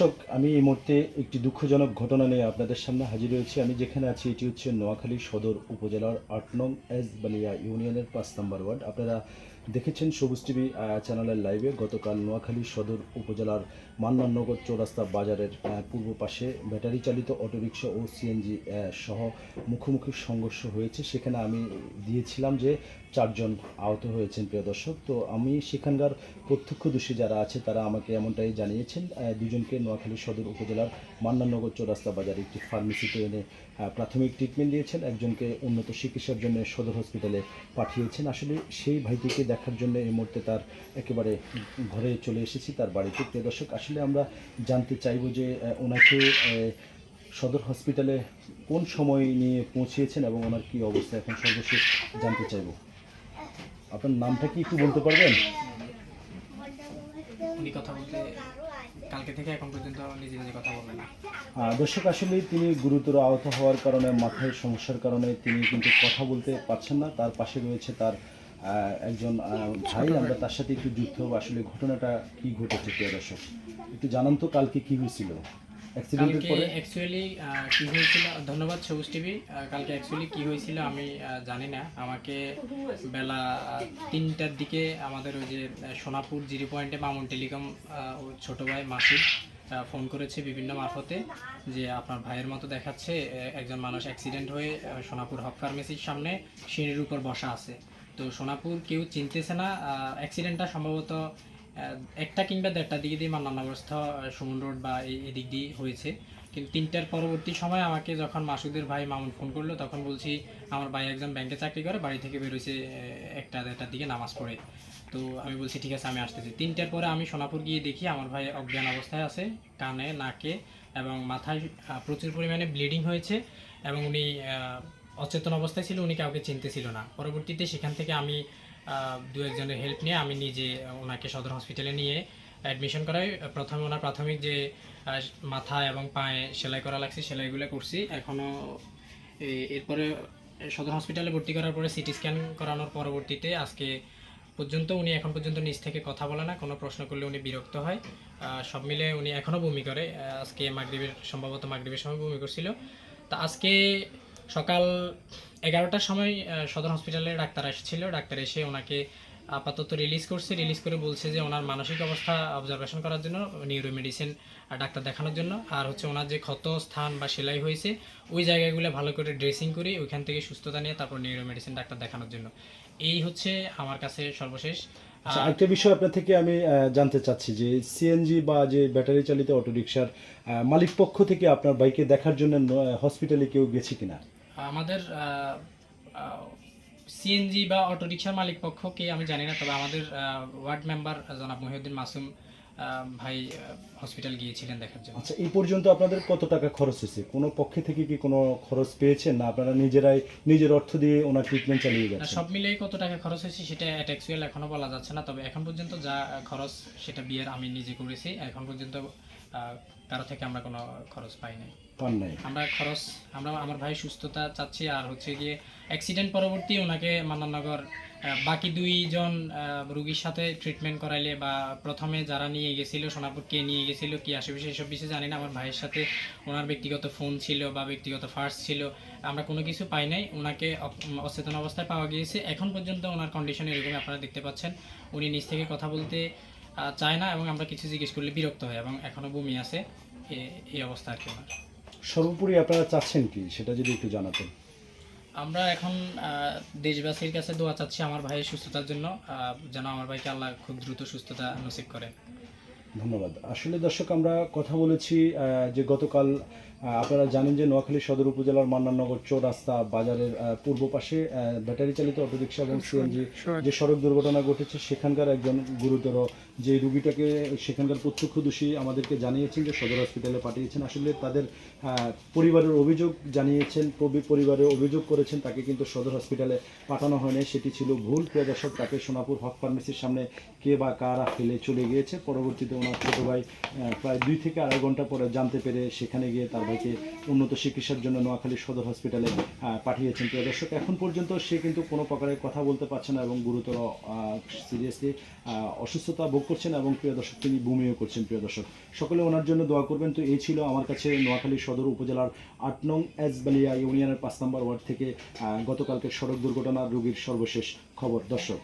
দর্শক, আমি এই মুহূর্তে একটি দুঃখজনক ঘটনা নিয়ে আপনাদের সামনে হাজির হয়েছি। আমি যেখানে আছি, এটি হচ্ছে নোয়াখালী সদর উপজেলার আট নং এস বালিয়া ইউনিয়নের পাঁচ নম্বর ওয়ার্ড। আপনারা দেখেছেন সবুজ টিভি চ্যানেলের লাইভে গতকাল নোয়াখালী সদর উপজেলার মান্নাননগর চৌরাস্তা বাজারের পূর্ব পাশে ব্যাটারি চালিত অটোরিকশা ও সিএনজি সহ মুখোমুখি সংঘর্ষ হয়েছে। সেখানে আমি দিয়েছিলাম যে চারজন আহত হয়েছেন, প্রিয় দর্শক। তো আমি সেখানকার প্রত্যক্ষদর্শী যারা আছে, তারা আমাকে এমনটাই জানিয়েছেন দুজনকে নোয়াখালী সদর উপজেলার মান্নাননগর চৌরাস্তা বাজারে একটি ফার্মেসিতে এনে প্রাথমিক ট্রিটমেন্ট দিয়েছেন। একজনকে উন্নত চিকিৎসার জন্য সদর হসপিটালে পাঠিয়েছেন। আসলে সেই ভাইটিকে দেখার জন্য এই মুহূর্তে তার একেবারে ঘরে চলে এসেছি তার বাড়িতে। প্রিয় দর্শক আসলে আমরা জানতে চাইব যে ওনাকে সদর হসপিটালে কোন সময় নিয়ে পৌঁছিয়েছেন এবং ওনার কি অবস্থা এখন সর্বশেষ জানতে চাইব। আপনার নামটা কি একটু বলতে পারবেন? উনি কথা বলতে কালকে থেকে এখন পর্যন্ত নিজে নিজে কথা বলেন না। দর্শক আসলে তিনি গুরুতর আহত হওয়ার কারণে মাথায় সমস্যার কারণে তিনি কিন্তু কথা বলতে পারছেন না। তার পাশে রয়েছে তার একজন ভাই আমরা তার সাথে একটু যুক্ত হব আসলে ঘটনাটা কি ঘটেছে প্রিয় দর্শক? একটু জানান তো কালকে কি হয়েছিল? অ্যাক্সিডেন্টের পরে? অ্যাকচুয়ালি কি হয়েছিল? ধন্যবাদ সবুজ টিভি। কালকে অ্যাকচুয়ালি কি হয়েছিল আমি জানি না। আমাকে বেলা তিনটার দিকে আমাদের ওই যে সোনাপুর জিরো পয়েন্টে মামুন টেলিকম ওর ছোট ভাই মাসুদ ফোন করেছে বিভিন্ন মারফতে যে আপনার ভাইয়ের মতো দেখাচ্ছে একজন মানুষ অ্যাক্সিডেন্ট হয়ে সোনাপুর হক ফার্মেসির সামনে সিঁড়ির উপর বসা আছে। তো সোনাপুর কেউ চিনতেছে না অ্যাক্সিডেন্টটা সম্ভবত একটা কিংবা দেড়টার দিকে দিয়ে মান্নানগরস্থ সুমন রোড বা এদিক দিয়ে হয়েছে। কিন্তু তিনটার পরবর্তী সময় আমাকে যখন মাসুদের ভাই মামুন ফোন করল তখন বলছি আমার ভাই একজন ব্যাংকে চাকরি করে বাড়ি থেকে বেরোইছে আহ, একটা দেড়টার দিকে নামাজ পড়ে। তো আমি বলছি ঠিক আছে আমি আসতেছি। তিনটার পরে আমি সোনাপুর গিয়ে দেখি আমার ভাই অজ্ঞান অবস্থায় আছে কানে নাকে এবং মাথায় প্রচুর পরিমাণে ব্লিডিং হয়েছে এবং উনি অচেতন অবস্থায় ছিল, উনি কাউকে চিনতে ছিল না। পরবর্তীতে সেখান থেকে আমি দু একজনের হেল্প নিয়ে আমি নিজে ওনাকে সদর হসপিটালে নিয়ে অ্যাডমিশন করাই। প্রথমে ওনার প্রাথমিক যে মাথা এবং পায়ে সেলাই করা লাগছে, সেলাইগুলো করছি। এখনও এরপরে সদর হসপিটালে ভর্তি করার পরে সিটি স্ক্যান করানোর পরবর্তীতে আজকে পর্যন্ত উনি এখন পর্যন্ত নিজ থেকে কথা বলে না, কোনো প্রশ্ন করলে উনি বিরক্ত হয়। সব মিলে উনি এখনও বমি করে। আজকে মাগরিবের, সম্ভবত মাগরিবের সময় বমি করছিল। তা আজকে সকাল এগারোটার সময় সদর হসপিটালে ডাক্তার এসেছিল। ডাক্তার এসে ওনাকে আপাতত রিলিজ করছে। রিলিজ করে বলছে যে ওনার মানসিক অবস্থা অবজারভেশন করার জন্য নিউরো মেডিসিন ডাক্তার দেখানোর জন্য। আর হচ্ছে ওনার যে ক্ষত, স্থান বা সেলাই হয়েছে, ওই জায়গাগুলো ভালো করে ড্রেসিং করে ওইখান থেকে সুস্থতা নিয়ে তারপর নিউরো মেডিসিন ডাক্তার দেখানোর জন্য। এই হচ্ছে আমার কাছে সর্বশেষ। আচ্ছা একটা বিষয় আপনার থেকে আমি জানতে চাচ্ছি যে সিএনজি বা যে ব্যাটারি চালিত অটোরিকশার মালিক পক্ষ থেকে আপনার বাইকে দেখার জন্য হসপিটালে কেউ গেছে কিনা? আমাদের সিএনজি বা অটোরিকশার মালিক পক্ষকে আমি জানি না তবে আমাদের ওয়ার্ড মেম্বার জনাব মহিউদ্দিন মাসুম ভাই হসপিটাল গিয়েছিলেন দেখার জন্য। আচ্ছা এই পর্যন্ত আপনাদের কত টাকা খরচ হয়েছে? কোনো পক্ষে থেকে কি কোনো খরচ পেয়েছেন না আপনারা নিজেরাই নিজের অর্থ দিয়ে ওনার ট্রিটমেন্ট চালিয়ে না, যাচ্ছেন? সব মিলিয়ে কত টাকা খরচ হয়েছে সেটা অ্যাটেক্সুয়াল এখনও বলা যাচ্ছে না তবে এখন পর্যন্ত যা খরচ সেটা বিয়ের আমি নিজে করেছি এখন পর্যন্ত কারও থেকে আমরা কোনো খরচ পাই নাই। পান নাই। আমরা খরচ, আমরা আমার ভাই সুস্থতা চাচ্ছি আর হচ্ছে গিয়ে অ্যাক্সিডেন্ট পরবর্তী ওনাকে মান্নানগর বাকি দুইজন রুগীর সাথে ট্রিটমেন্ট করাইলে বা প্রথমে যারা নিয়ে সোনাপুর কে নিয়ে গেছিল, কি আশেপাশে এসব বিষয়ে জানি না। আমার ভাইয়ের সাথে ওনার ব্যক্তিগত ফোন ছিল বা ব্যক্তিগত ফার্স ছিল, আমরা কোনো কিছু পাই নাই। ওনাকে অচেতন অবস্থায় পাওয়া গিয়েছে। এখন পর্যন্ত ওনার কন্ডিশন এরকমই, আপনারা দেখতে পাচ্ছেন। উনি নিজ থেকে কথা বলতে চায় না এবং আমরা কিছু জিজ্ঞেস করলে বিরক্ত হয় এবং এখনও বমি আছে। এই অবস্থা আর কি সর্বোপরি আপনারা চাচ্ছেন কি? সেটা যদি একটু জানাতেন। আমরা এখন দেশবাসীর কাছে দোয়া চাচ্ছি আমার ভাইয়ের সুস্থতার জন্য। আহ, যেন আমার ভাইকে আল্লাহ খুব দ্রুত সুস্থতা নসিব করে। ধন্যবাদ। আসলে দর্শক আমরা কথা বলেছি আহ, যে গতকাল আপনারা জানেন যে নোয়াখালী সদর উপজেলার মান্নাননগর চৌরাস্তা বাজারের পূর্ব পাশে ব্যাটারি চালিত অটোরিকশা এবং সিএনজি যে সড়ক দুর্ঘটনা ঘটেছে সেখানকার একজন গুরুতর যে রুগীটাকে সেখানকার প্রত্যক্ষদর্শী আমাদেরকে জানিয়েছেন যে সদর হসপিটালে পাঠিয়েছেন। আসলে তাদের পরিবারের অভিযোগ জানিয়েছেন প্রবি- পরিবারের অভিযোগ করেছেন তাকে কিন্তু সদর হসপিটালে পাঠানো হয়নি। সেটি ছিল ভুল। প্রিয় দর্শক তাকে সোনাপুর হক ফার্মেসির সামনে কে বা কারা ফেলে চলে গিয়েছে। পরবর্তীতে ওনার ছোট ভাই প্রায় দুই থেকে আড়াই ঘণ্টা পরে জানতে পেরে সেখানে গিয়ে তার ভাইকে উন্নত চিকিৎসার জন্য নোয়াখালী সদর হসপিটালে পাঠিয়েছেন। প্রিয় দর্শক, এখন পর্যন্ত সে কিন্তু কোনো প্রকারের কথা বলতে পারছে না এবং গুরুতর সিরিয়াসলি অসুস্থতা ভোগ করছেন এবং প্রিয় দর্শক, তিনি বমিও করছেন। প্রিয় দর্শক, সকলে ওনার জন্য দোয়া করবেন। তো এই ছিল আমার কাছে নোয়াখালী সদর উপজেলার আট নং এজবালিয়া ইউনিয়নের পাঁচ নম্বর ওয়ার্ড থেকে গতকালকে সড়ক দুর্ঘটনার রোগীর সর্বশেষ খবর। দর্শক